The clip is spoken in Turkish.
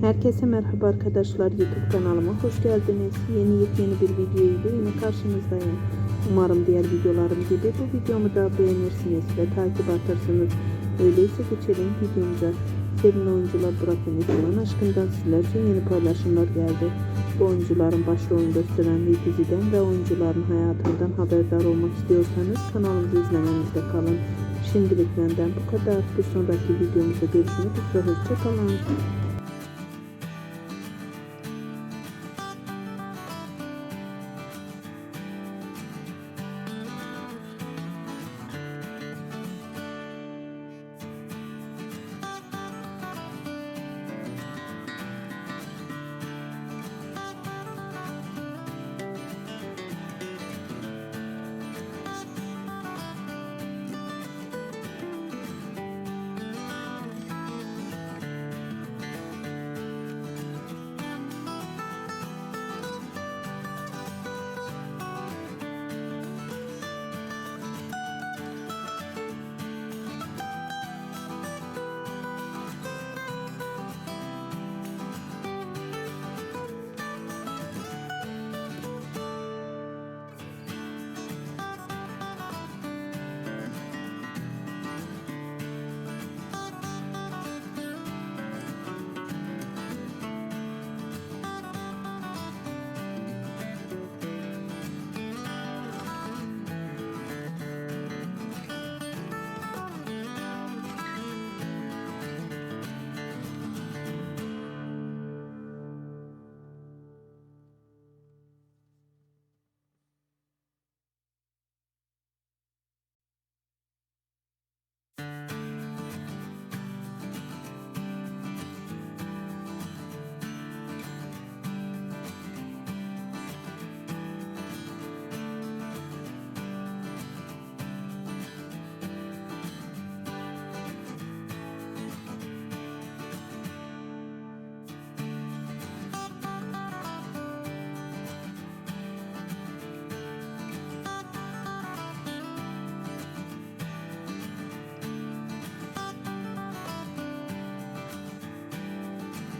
Herkese merhaba arkadaşlar YouTube kanalıma hoş geldiniz. Yeni yepyeni bir video ile yine karşınızdayım. Umarım diğer videolarım gibi bu videomu da beğenirsiniz ve takip atarsınız. Öyleyse geçelim videomuza. Sevgili oyuncular Burak ve Nişan'ın aşkından sizler için yeni paylaşımlar geldi. Bu oyuncuların başrolünü gösteren bir diziden ve oyuncuların hayatından haberdar olmak istiyorsanız kanalımızı izlemenizde kalın. Şimdilik benden bu kadar. Bir sonraki videomuzda görüşmek üzere. Hoşçakalın.